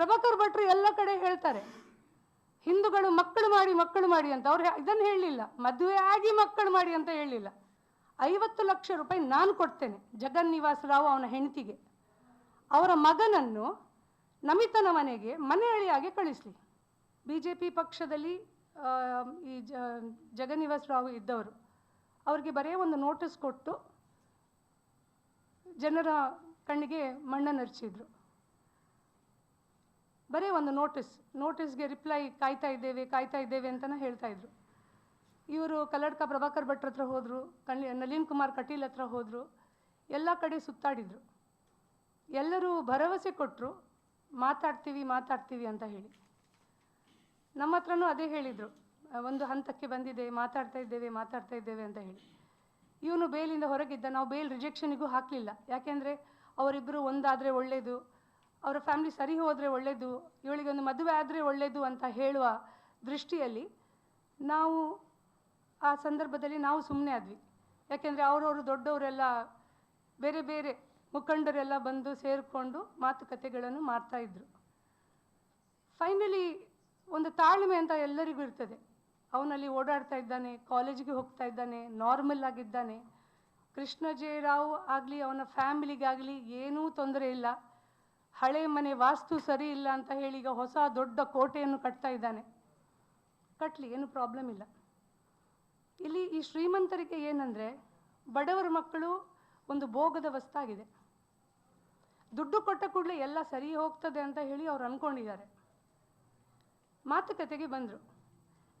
ಪ್ರಭಾಕರ್ ಭಟ್ರು ಎಲ್ಲ ಕಡೆ ಹೇಳ್ತಾರೆ, ಹಿಂದೂಗಳು ಮಕ್ಕಳು ಮಾಡಿ ಮಕ್ಕಳು ಮಾಡಿ ಅಂತ. ಅವ್ರು ಇದನ್ನು ಹೇಳಲಿಲ್ಲ. ಮದುವೆ ಆಗಿ ಮಕ್ಕಳು ಮಾಡಿ ಅಂತ ಹೇಳಲಿಲ್ಲ. ಐವತ್ತು ಲಕ್ಷ ರೂಪಾಯಿ ನಾನು ಕೊಡ್ತೇನೆ ಜಗನ್ ನಿವಾಸ್ ರಾವ್ ಅವನ ಹೆಂಡತಿಗೆ. ಅವರ ಮಗನನ್ನು ನಮಿತನ ಮನೆಗೆ ಮನೆಯಳಿಯಾಗಿ ಕಳಿಸ್ಲಿ. ಬಿ ಜೆ ಪಿ ಪಕ್ಷದಲ್ಲಿ ಈ ಜ ಜಗನ್ನಿವಾಸ್ ರಾವ್ ಇದ್ದವರು, ಅವ್ರಿಗೆ ಬರೀ ಒಂದು ನೋಟಿಸ್ ಕೊಟ್ಟು ಜನರ ಕಣ್ಣಿಗೆ ಮಣ್ಣನ್ನು ಹರಿಸಿದ್ರು ಬರೀ ಒಂದು ನೋಟಿಸ್, ನೋಟಿಸ್ಗೆ ರಿಪ್ಲೈ ಕಾಯ್ತಾ ಇದ್ದೇವೆ ಕಾಯ್ತಾ ಇದ್ದೇವೆ ಅಂತಲೇ ಹೇಳ್ತಾ ಇದ್ರು. ಇವರು ಕಲ್ಲಡ್ಕ ಪ್ರಭಾಕರ್ ಭಟ್ರ ಹತ್ರ ಹೋದರು, ಕಣ್, ನಳಿನ್ ಕುಮಾರ್ ಕಟೀಲ್ ಹತ್ರ ಹೋದರು, ಎಲ್ಲ ಕಡೆ ಸುತ್ತಾಡಿದರು. ಎಲ್ಲರೂ ಭರವಸೆ ಕೊಟ್ಟರು ಮಾತಾಡ್ತೀವಿ ಮಾತಾಡ್ತೀವಿ ಅಂತ ಹೇಳಿ. ನಮ್ಮ ಹತ್ರನೂ ಅದೇ ಹೇಳಿದರು, ಒಂದು ಹಂತಕ್ಕೆ ಬಂದಿದೆ, ಮಾತಾಡ್ತಾ ಇದ್ದೇವೆ ಮಾತಾಡ್ತಾ ಇದ್ದೇವೆ ಅಂತ ಹೇಳಿ. ಇವನು ಬೇಲಿಂದ ಹೊರಗಿದ್ದ, ನಾವು ಬೇಲ್ ರಿಜೆಕ್ಷನಿಗೂ ಹಾಕಲಿಲ್ಲ. ಯಾಕೆಂದರೆ ಅವರಿಬ್ಬರು ಒಂದಾದರೆ ಒಳ್ಳೆಯದು ಅವರ ಫ್ಯಾಮಿಲಿ ಸರಿ ಹೋದರೆ ಒಳ್ಳೆಯದು ಇವಳಿಗೊಂದು ಮದುವೆ ಆದರೆ ಒಳ್ಳೆಯದು ಅಂತ ಹೇಳುವ ದೃಷ್ಟಿಯಲ್ಲಿ ನಾವು ಆ ಸಂದರ್ಭದಲ್ಲಿ ನಾವು ಸುಮ್ಮನೆ ಆದ್ವಿ. ಯಾಕೆಂದರೆ ಅವರವರು ದೊಡ್ಡವರೆಲ್ಲ, ಬೇರೆ ಬೇರೆ ಮುಖಂಡರೆಲ್ಲ ಬಂದು ಸೇರಿಕೊಂಡು ಮಾತುಕತೆಗಳನ್ನು ಮಾಡ್ತಾ ಇದ್ರು. ಫೈನಲಿ ಒಂದು ತಾಳ್ಮೆ ಅಂತ ಎಲ್ಲರಿಗೂ ಇರ್ತದೆ. ಅವನಲ್ಲಿ ಓಡಾಡ್ತಾ ಇದ್ದಾನೆ ಕಾಲೇಜಿಗೆ ಹೋಗ್ತಾ ಇದ್ದಾನೆ ನಾರ್ಮಲ್ ಆಗಿದ್ದಾನೆ. ಕೃಷ್ಣ ಜೆ ಆಗಲಿ, ಅವನ ಫ್ಯಾಮಿಲಿಗಾಗಲಿ ಏನೂ ತೊಂದರೆ ಇಲ್ಲ. ಹಳೆ ಮನೆ ವಾಸ್ತು ಸರಿ ಇಲ್ಲ ಅಂತ ಹೇಳಿ ಈಗ ಹೊಸ ದೊಡ್ಡ ಕೋಟೆಯನ್ನು ಕಟ್ತಾ ಇದ್ದಾನೆ. ಕಟ್ಟಲಿ ಏನು ಪ್ರಾಬ್ಲಮ್ ಇಲ್ಲ. ಇಲ್ಲಿ ಈ ಶ್ರೀಮಂತರಿಗೆ ಏನಂದರೆ, ಬಡವರ ಮಕ್ಕಳು ಒಂದು ಭೋಗದ ವಸ್ತಾಗಿದೆ. ದುಡ್ಡು ಕೊಟ್ಟ ಕೂಡಲೇ ಎಲ್ಲ ಸರಿ ಹೋಗ್ತದೆ ಅಂತ ಹೇಳಿ ಅವ್ರು ಅಂದ್ಕೊಂಡಿದ್ದಾರೆ ಮಾತುಕತೆಗೆ ಬಂದರು.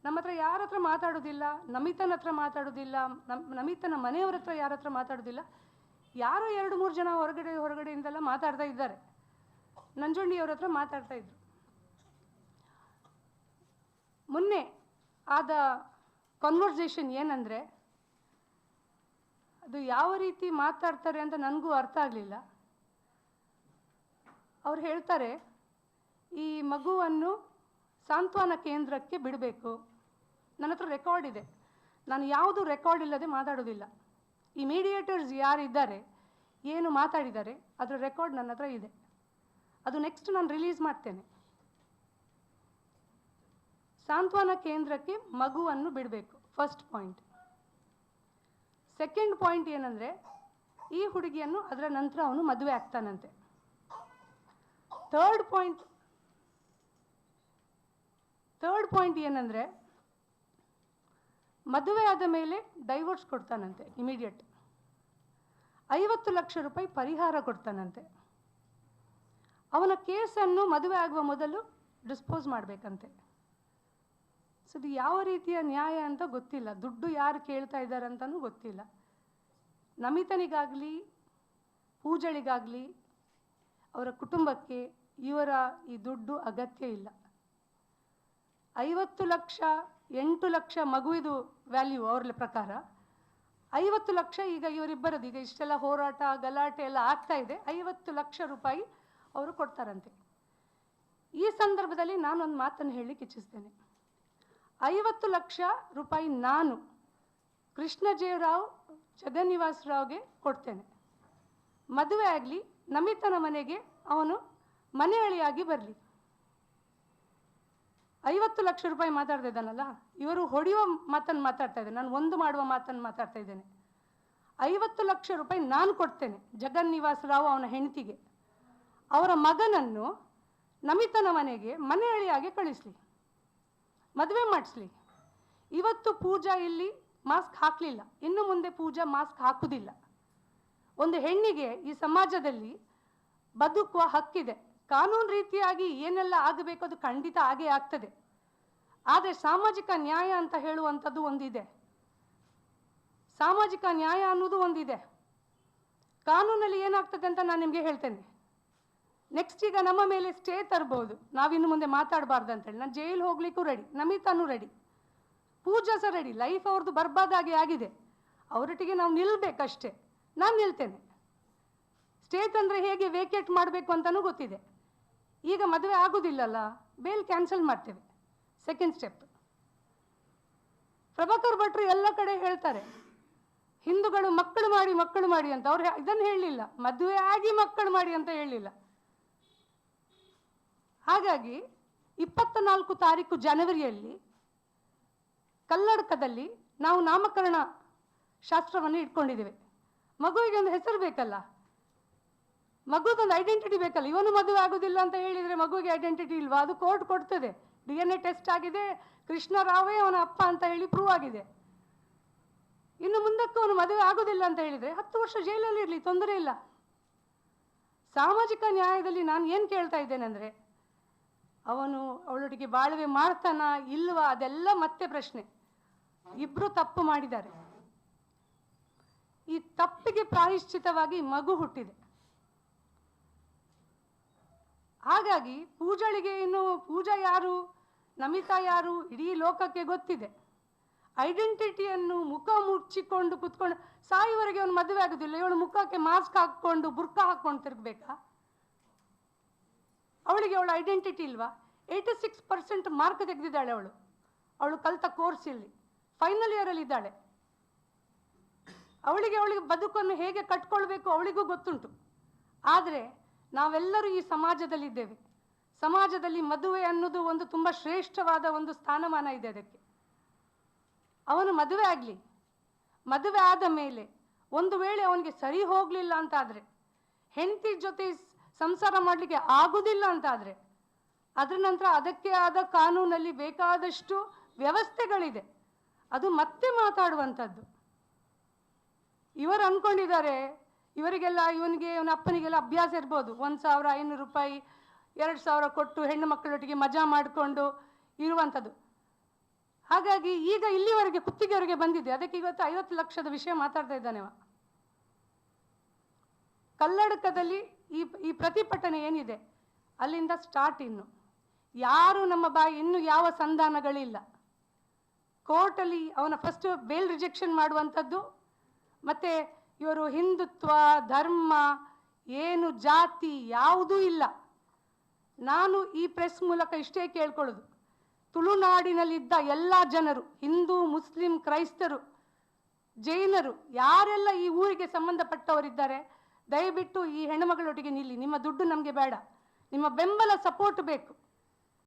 ನಮ್ಮ ಹತ್ರ ಯಾರ ಹತ್ರ ಮಾತಾಡೋದಿಲ್ಲ, ನಮಿತನ ಹತ್ರ ಮಾತಾಡೋದಿಲ್ಲ, ನಮ್, ನಮಿತನ ಮನೆಯವ್ರ ಹತ್ರ ಯಾರ ಹತ್ರ ಮಾತಾಡೋದಿಲ್ಲ, ಯಾರೋ ಎರಡು ಮೂರು ಜನ ಹೊರಗಡೆ, ಹೊರಗಡೆಯಿಂದೆಲ್ಲ ಮಾತಾಡ್ತಾ ಇದ್ದಾರೆ. ನಂಜುಂಡಿಯವ್ರ ಹತ್ರ ಮಾತಾಡ್ತಾ ಇದ್ರು. ಮೊನ್ನೆ ಆದ ಕನ್ವರ್ಸೇಷನ್ ಏನಂದರೆ, ಅದು ಯಾವ ರೀತಿ ಮಾತಾಡ್ತಾರೆ ಅಂತ ನನಗೂ ಅರ್ಥ ಆಗಲಿಲ್ಲ. ಅವ್ರು ಹೇಳ್ತಾರೆ, ಈ ಮಗುವನ್ನು ಸಾಂತ್ವನ ಕೇಂದ್ರಕ್ಕೆ ಬಿಡಬೇಕು. ನನ್ನ ಹತ್ರ ರೆಕಾರ್ಡ್ ಇದೆ. ನಾನು ಯಾವುದು ರೆಕಾರ್ಡ್ ಇಲ್ಲದೆ ಮಾತಾಡೋದಿಲ್ಲ. ಈ ಮೀಡಿಯೇಟರ್ಸ್ ಯಾರಿದ್ದಾರೆ, ಏನು ಮಾತಾಡಿದ್ದಾರೆ, ಅದರ ರೆಕಾರ್ಡ್ ನನ್ನ ಹತ್ರ ಇದೆ. ಅದು ನೆಕ್ಸ್ಟ್ ನಾನು ರಿಲೀಸ್ ಮಾಡ್ತೇನೆ. ಸಾಂತ್ವನ ಕೇಂದ್ರಕ್ಕೆ ಮಗುವನ್ನು ಬಿಡಬೇಕು ಫಸ್ಟ್ ಪಾಯಿಂಟ್ ಸೆಕೆಂಡ್ ಪಾಯಿಂಟ್ ಏನಂದರೆ, ಈ ಹುಡುಗಿಯನ್ನು ಅದರ ನಂತರ ಅವನು ಮದುವೆ ಆಗ್ತಾನಂತೆ. ಥರ್ಡ್ ಪಾಯಿಂಟ್ ಥರ್ಡ್ ಪಾಯಿಂಟ್ ಏನಂದರೆ, ಮದುವೆ ಆದ ಮೇಲೆ ಡೈವೋರ್ಸ್ ಕೊಡ್ತಾನಂತೆ ಇಮಿಡಿಯೇಟ್ ಐವತ್ತು ಲಕ್ಷ ರೂಪಾಯಿ ಪರಿಹಾರ ಕೊಡ್ತಾನಂತೆ. ಅವನ ಕೇಸನ್ನು ಮದುವೆ ಆಗುವ ಮೊದಲು ಡಿಸ್ಪೋಸ್ ಮಾಡಬೇಕಂತೆ. ಸೊ ಇದು ಯಾವ ರೀತಿಯ ನ್ಯಾಯ ಅಂತ ಗೊತ್ತಿಲ್ಲ. ದುಡ್ಡು ಯಾರು ಕೇಳ್ತಾ ಇದ್ದಾರೆ ಅಂತಲೂ ಗೊತ್ತಿಲ್ಲ. ನಮಿತನಿಗಾಗಲಿ, ಪೂಜಳಿಗಾಗಲಿ, ಅವರ ಕುಟುಂಬಕ್ಕೆ ಇವರ ಈ ದುಡ್ಡು ಅಗತ್ಯ ಇಲ್ಲ. ಐವತ್ತು ಲಕ್ಷ, ಎಂಟು ಲಕ್ಷ ಮಗುವಿದು ವ್ಯಾಲ್ಯೂ ಅವ್ರ ಪ್ರಕಾರ. ಐವತ್ತು ಲಕ್ಷ ಈಗ ಇವರಿಬ್ಬರದು ಈಗ ಇಷ್ಟೆಲ್ಲ ಹೋರಾಟ, ಗಲಾಟೆ ಎಲ್ಲ ಆಗ್ತಾ ಇದೆ. ಐವತ್ತು ಲಕ್ಷ ರೂಪಾಯಿ ಅವರು ಕೊಡ್ತಾರಂತೆ. ಈ ಸಂದರ್ಭದಲ್ಲಿ ನಾನೊಂದು ಮಾತನ್ನು ಹೇಳಲಿಕ್ಕೆ ಇಚ್ಛಿಸ್ತೇನೆ. ಐವತ್ತು ಲಕ್ಷ ರೂಪಾಯಿ ನಾನು ಕೃಷ್ಣಜೇವರಾವ್ ಜಗನ್ ಜಗನ್ನಿವಾಸ್ ರಾವ್ಗೆ ಕೊಡ್ತೇನೆ. ಮದುವೆ ಆಗಲಿ, ನಮಿತನ ಮನೆಗೆ ಅವನು ಮನೆಯಳಿಯಾಗಿ ಬರಲಿ. ಐವತ್ತು ಲಕ್ಷ ರೂಪಾಯಿ ಮಾತಾಡ್ತಾ ಇದ್ದಾನಲ್ಲ, ಇವರು ಹೊಡೆಯುವ ಮಾತನ್ನು ಮಾತಾಡ್ತಾ ಇದ್ದೇನೆ ನಾನು ಒಂದು ಮಾಡುವ ಮಾತನ್ನು ಮಾತಾಡ್ತಾ ಇದ್ದೇನೆ. ಐವತ್ತು ಲಕ್ಷ ರೂಪಾಯಿ ನಾನು ಕೊಡ್ತೇನೆ ಜಗನ್ ನಿವಾಸ್ ರಾವ್ ಅವನ ಹೆಂಡತಿಗೆ. ಅವರ ಮಗನನ್ನು ನಮಿತನ ಮನೆಗೆ ಮನೆಯಳಿಯಾಗಿ ಕಳಿಸ್ಲಿ. ಮದುವೆ ಮಾಡಿಸ್ಲಿ. ಇವತ್ತು ಪೂಜಾ ಇಲ್ಲಿ ಮಾಸ್ಕ್ ಹಾಕಲಿಲ್ಲ. ಇನ್ನು ಮುಂದೆ ಪೂಜಾ ಮಾಸ್ಕ್ ಹಾಕುವುದಿಲ್ಲ ಒಂದು ಹೆಣ್ಣಿಗೆ ಈ ಸಮಾಜದಲ್ಲಿ ಬದುಕುವ ಹಕ್ಕಿದೆ. ಕಾನೂನು ರೀತಿಯಾಗಿ ಏನೆಲ್ಲ ಆಗಬೇಕು ಅದು ಖಂಡಿತ ಆಗೇ ಆಗ್ತದೆ. ಆದರೆ ಸಾಮಾಜಿಕ ನ್ಯಾಯ ಅಂತ ಹೇಳುವಂಥದ್ದು ಒಂದಿದೆ. ಸಾಮಾಜಿಕ ನ್ಯಾಯ ಅನ್ನೋದು ಒಂದಿದೆ. ಕಾನೂನಲ್ಲಿ ಏನಾಗ್ತದೆ ಅಂತ ನಾನು ನಿಮಗೆ ಹೇಳ್ತೇನೆ. ನೆಕ್ಸ್ಟ್ ಈಗ ನಮ್ಮ ಮೇಲೆ ಸ್ಟೇ ತರ್ಬೋದು. ನಾವಿನ್ನು ಮುಂದೆ ಮಾತಾಡಬಾರ್ದು ಅಂತೇಳಿ ನಾನು ಜೈಲ್ ಹೋಗ್ಲಿಕ್ಕೂ ರೆಡಿ ನಮಿತಾನು ರೆಡಿ ಪೂಜಾ ಸಹ ರೆಡಿ ಲೈಫ್ ಅವ್ರದ್ದು ಬರ್ಬಾದಾಗಿ ಆಗಿದೆ. ಅವರೊಟ್ಟಿಗೆ ನಾವು ನಿಲ್ಬೇಕಷ್ಟೇ. ನಾನು ನಿಲ್ತೇನೆ. ಸ್ಟೇ ತಂದ್ರೆ ಹೇಗೆ ವೇಕೇಟ್ ಮಾಡಬೇಕು ಅಂತಲೂ ಗೊತ್ತಿದೆ. ಈಗ ಮದುವೆ ಆಗೋದಿಲ್ಲಲ್ಲ ಬೇಲ್ ಕ್ಯಾನ್ಸಲ್ ಮಾಡ್ತೇವೆ. ಸೆಕೆಂಡ್ ಸ್ಟೆಪ್ ಪ್ರಭಾಕರ್ ಭಟ್ರು ಎಲ್ಲ ಕಡೆ ಹೇಳ್ತಾರೆ. ಹಿಂದೂಗಳು ಮಕ್ಕಳು ಮಾಡಿ ಮಕ್ಕಳು ಮಾಡಿ ಅಂತ. ಅವ್ರು ಇದನ್ನು ಹೇಳಲಿಲ್ಲ. ಮದುವೆ ಆಗಿ ಮಕ್ಕಳು ಮಾಡಿ ಅಂತ ಹೇಳಲಿಲ್ಲ. ಹಾಗಾಗಿ ಇಪ್ಪತ್ತ ನಾಲ್ಕು ತಾರೀಕು ಜನವರಿಯಲ್ಲಿ ಕಲ್ಲಡಕದಲ್ಲಿ ನಾವು ನಾಮಕರಣ ಶಾಸ್ತ್ರವನ್ನು ಇಟ್ಕೊಂಡಿದ್ದೇವೆ. ಮಗುವಿಗೆ ಒಂದು ಹೆಸರು ಬೇಕಲ್ಲ. ಮಗುದೊಂದು ಐಡೆಂಟಿಟಿ ಬೇಕಲ್ಲ. ಇವನು ಮದುವೆ ಆಗೋದಿಲ್ಲ ಅಂತ ಹೇಳಿದರೆ ಮಗುವಿಗೆ ಐಡೆಂಟಿಟಿ ಇಲ್ವಾ? ಅದು ಕೋರ್ಟ್ ಕೊಡ್ತದೆ. ಡಿ ಎನ್ ಎ ಟೆಸ್ಟ್ ಆಗಿದೆ. ಕೃಷ್ಣರಾವೇ ಅವನ ಅಪ್ಪ ಅಂತ ಹೇಳಿ ಪ್ರೂವ್ ಆಗಿದೆ. ಇನ್ನು ಮುಂದಕ್ಕೆ ಅವನು ಮದುವೆ ಆಗೋದಿಲ್ಲ ಅಂತ ಹೇಳಿದರೆ ಹತ್ತು ವರ್ಷ ಜೈಲಲ್ಲಿ ಇರಲಿ, ತೊಂದರೆ ಇಲ್ಲ. ಸಾಮಾಜಿಕ ನ್ಯಾಯದಲ್ಲಿ ನಾನು ಏನು ಕೇಳ್ತಾ ಇದ್ದೇನೆ ಅಂದರೆ ಅವನು ಅವಳೊಟ್ಟಿಗೆ ಬಾಳ್ವೆ ಮಾಡ್ತಾನ ಇಲ್ವಾ ಅದೆಲ್ಲ ಮತ್ತೆ ಪ್ರಶ್ನೆ. ಇಬ್ರು ತಪ್ಪು ಮಾಡಿದ್ದಾರೆ. ಈ ತಪ್ಪಿಗೆ ಪ್ರಾಯಶ್ಚಿತವಾಗಿ ಮಗು ಹುಟ್ಟಿದೆ. ಹಾಗಾಗಿ ಪೂಜಳಿಗೆ ಇನ್ನು ಪೂಜಾ ಯಾರು, ನಮಿತಾ ಯಾರು, ಇಡೀ ಲೋಕಕ್ಕೆ ಗೊತ್ತಿದೆ. ಐಡೆಂಟಿಟಿಯನ್ನು ಮುಖ ಮುಚ್ಚಿಕೊಂಡು ಕುತ್ಕೊಂಡು, ಸಾಯುವರೆಗೆ ಅವನು ಮದುವೆ ಆಗೋದಿಲ್ಲ. ಇವಳು ಮುಖಕ್ಕೆ ಮಾಸ್ಕ್ ಹಾಕ್ಕೊಂಡು ಬುರ್ಕ ಹಾಕ್ಕೊಂಡು ತಿರುಗಬೇಕಾ? ಅವಳಿಗೆ ಅವಳ ಐಡೆಂಟಿಟಿ ಇಲ್ವಾ? ಏಯ್ಟಿ ಸಿಕ್ಸ್ ಪರ್ಸೆಂಟ್ ಮಾರ್ಕ್ ತೆಗೆದಿದ್ದಾಳೆ ಅವಳು. ಅವಳು ಕಲಿತ ಕೋರ್ಸ್ ಇಲ್ಲಿ ಫೈನಲ್ ಇಯರಲ್ಲಿ ಇದ್ದಾಳೆ. ಅವಳಿಗೆ ಅವಳಿಗೆ ಬದುಕನ್ನು ಹೇಗೆ ಕಟ್ಕೊಳ್ಬೇಕು ಅವಳಿಗೂ ಗೊತ್ತುಂಟು. ಆದರೆ ನಾವೆಲ್ಲರೂ ಈ ಸಮಾಜದಲ್ಲಿದ್ದೇವೆ ಸಮಾಜದಲ್ಲಿ ಮದುವೆ ಅನ್ನೋದು ಒಂದು ತುಂಬ ಶ್ರೇಷ್ಠವಾದ ಒಂದು ಸ್ಥಾನಮಾನ ಇದೆ ಅದಕ್ಕೆ. ಅವನು ಮದುವೆ ಆಗಲಿ, ಮದುವೆ ಆದ ಮೇಲೆ ಒಂದು ವೇಳೆ ಅವನಿಗೆ ಸರಿ ಹೋಗಲಿಲ್ಲ ಅಂತಾದರೆ ಹೆಂಡತಿ ಜೊತೆ ಸಂಸಾರ ಮಾಡಲಿಕ್ಕೆ ಆಗುವುದಿಲ್ಲ ಅಂತಾದರೆ, ಅದರ ನಂತರ ಅದಕ್ಕೆ ಆದ ಕಾನೂನಲ್ಲಿ ಬೇಕಾದಷ್ಟು ವ್ಯವಸ್ಥೆಗಳಿದೆ. ಅದು ಮತ್ತೆ ಮಾತಾಡುವಂಥದ್ದು. ಇವರು ಅಂದ್ಕೊಂಡಿದ್ದಾರೆ ಇವರಿಗೆಲ್ಲ ಇವನಿಗೆ, ಇವನ ಅಪ್ಪನಿಗೆಲ್ಲ ಅಭ್ಯಾಸ ಇರ್ಬೋದು. ಒಂದು ಸಾವಿರ ಐನೂರು ರೂಪಾಯಿ, ಎರಡು ಸಾವಿರ ಕೊಟ್ಟು ಹೆಣ್ಣು ಮಕ್ಕಳೊಟ್ಟಿಗೆ ಮಜಾ ಮಾಡಿಕೊಂಡು ಇರುವಂಥದ್ದು. ಹಾಗಾಗಿ ಈಗ ಇಲ್ಲಿವರೆಗೆ ಕುತ್ತಿಗೆವರೆಗೆ ಬಂದಿದೆ. ಅದಕ್ಕೆ ಇವತ್ತು ಐವತ್ತು ಲಕ್ಷದ ವಿಷಯ ಮಾತಾಡ್ತಾ ಇದ್ದಾನೆ ಕಲ್ಲಡಕದಲ್ಲಿ ಈ ಈ ಪ್ರತಿಭಟನೆ ಏನಿದೆ? ಅಲ್ಲಿಂದ ಸ್ಟಾರ್ಟ್ ಇನ್ನು. ಯಾರು ನಮ್ಮ ಬಾಯಿ ಇನ್ನು ಯಾವ ಸಂಧಾನಗಳಿಲ್ಲ. ಕೋರ್ಟಲ್ಲಿ ಅವನ ಫಸ್ಟ್ ಬೇಲ್ ರಿಜೆಕ್ಷನ್ ಮಾಡುವಂಥದ್ದು, ಮತ್ತು ಇವರು ಹಿಂದುತ್ವ, ಧರ್ಮ, ಏನು ಜಾತಿ ಯಾವುದೂ ಇಲ್ಲ. ನಾನು ಈ ಪ್ರೆಸ್ ಮೂಲಕ ಇಷ್ಟೇ ಕೇಳ್ಕೊಳ್ಳೋದು. ತುಳುನಾಡಿನಲ್ಲಿದ್ದ ಎಲ್ಲ ಜನರು, ಹಿಂದೂ, ಮುಸ್ಲಿಂ, ಕ್ರೈಸ್ತರು, ಜೈನರು, ಯಾರೆಲ್ಲ ಈ ಊರಿಗೆ ಸಂಬಂಧಪಟ್ಟವರಿದ್ದಾರೆ ದಯವಿಟ್ಟು ಈ ಹೆಣ್ಣುಮಗಳೊಟ್ಟಿಗೆ ನಿಲ್ಲಿ. ನಿಮ್ಮ ದುಡ್ಡು ನಮಗೆ ಬೇಡ. ನಿಮ್ಮ ಬೆಂಬಲ ಸಪೋರ್ಟ್ ಬೇಕು.